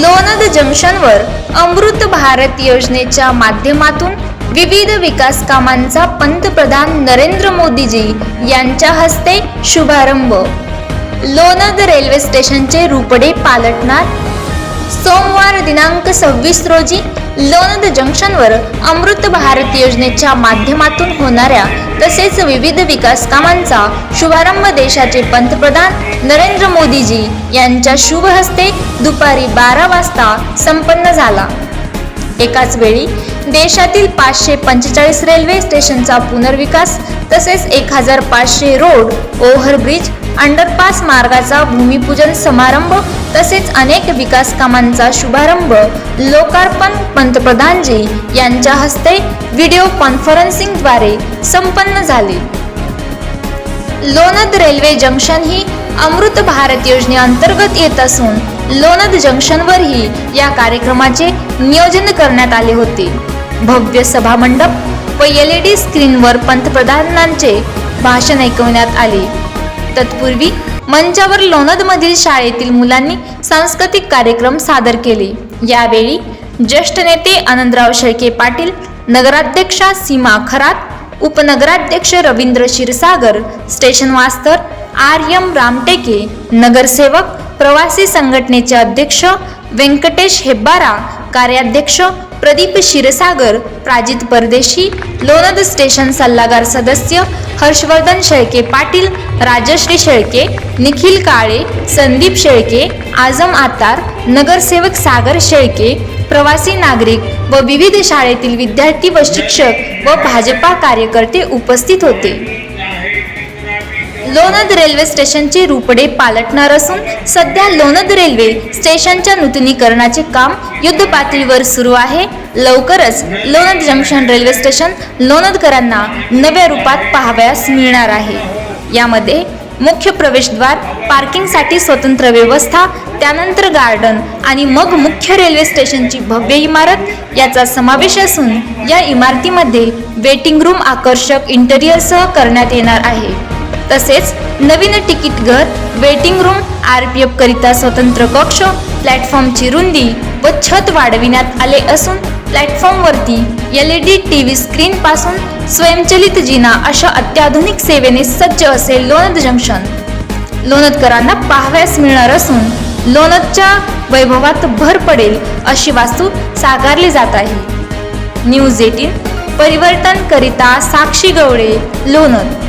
लोणंद जंक्शनवर अमृत भारत योजनेच्या माध्यमातून विविध विकास कामांचा पंतप्रधान नरेंद्र मोदीजी यांच्या हस्ते शुभारंभ. लोणंद रेल्वे स्टेशनचे रूपडे पालटणार दिनांक सव्वीस रोजी लोणद जंक्शनवर अमृत भारत योजनेच्या माध्यमातून होणाऱ्या तसेच विविध विकास कामांचा शुभारंभ देशाचे पंतप्रधान नरेंद्र मोदीजी यांच्या शुभ हस्ते दुपारी बारा वाजता संपन्न झाला. एकाच वेळी. देशातील पाचशे पंचेचाळीस रेल्वे स्टेशनचा पुनर्विकास तसेच एक हजार पाचशे रोड ओव्हरब्रिज अंडरपास मार्गाचा भूमिपूजन समारंभ तसेच अनेक विकास कामांचा शुभारंभ. लोकार्पण पंतप्रधानजी यांच्या हस्ते व्हिडिओ कॉन्फरन्सिंगद्वारे संपन्न झाले. लोणद रेल्वे जंक्शन ही अमृत भारत योजनेअंतर्गत येत असून लोणद जंक्शनवरही या कार्यक्रमाचे नियोजन करण्यात आले होते. भव्य सभामंडप व एल ई डी स्क्रीनवर पंतप्रधानांचे भाषण ऐकवण्यात आले. तत्पूर्वी मंचावर लोणदमधील शाळेतील मुलांनी सांस्कृतिक कार्यक्रम सादर केले. यावेळी ज्येष्ठ नेते आनंदराव शेळके पाटील नगराध्यक्षा सीमा खरात उपनगराध्यक्ष Ravindra Kshirsagar station master R M Ramteke नगरसेवक प्रवासी संघटनेचे अध्यक्ष व्यंकटेश हेब्बारा कार्याध्यक्ष प्रदीप क्षीरसागर प्राजित परदेशी लोणद स्टेशन सल्लागार सदस्य हर्षवर्धन शेळके पाटील राजश्री शेळके निखिल काळे संदीप शेळके आझम आतार नगरसेवक सागर शेळके प्रवासी नागरिक व विविध शाळेतील विद्यार्थी व शिक्षक व भाजपा कार्यकर्ते उपस्थित होते. लोणद रेल्वे स्टेशनचे रूपडे पालटणार असून सध्या लोणद रेल्वे स्टेशनच्या नूतनीकरणाचे काम युद्धपातळीवर सुरू आहे. लवकरच लोणद जंक्शन रेल्वे स्टेशन लोणदकरांना नव्या रूपात पाहावयास मिळणार आहे. यामध्ये मुख्य प्रवेशद्वार पार्किंगसाठी स्वतंत्र व्यवस्था त्यानंतर गार्डन आणि मग मुख्य रेल्वे स्टेशनची भव्य इमारत याचा समावेश असून या इमारतीमध्ये वेटिंग रूम आकर्षक इंटेरियरसह करण्यात येणार आहे. तसेच नवीन तिकीट घर वेटिंग रूम आर पी करिता स्वतंत्र कक्ष प्लॅटफॉर्मची रुंदी व छत वाढविण्यात आले असून प्लॅटफॉर्मवरती L E D T V स्क्रीनपासून स्वयंचलित जिना अशा अत्याधुनिक सेवेने सज्ज असे लोणद जंक्शन. लोणदकरांना पाहाव्यास मिळणार असून लोणदच्या वैभवात भर पडेल अशी वास्तू साकारली जात आहे. न्यूज एटीन परिवर्तन करिता साक्षी गवळे लोणद.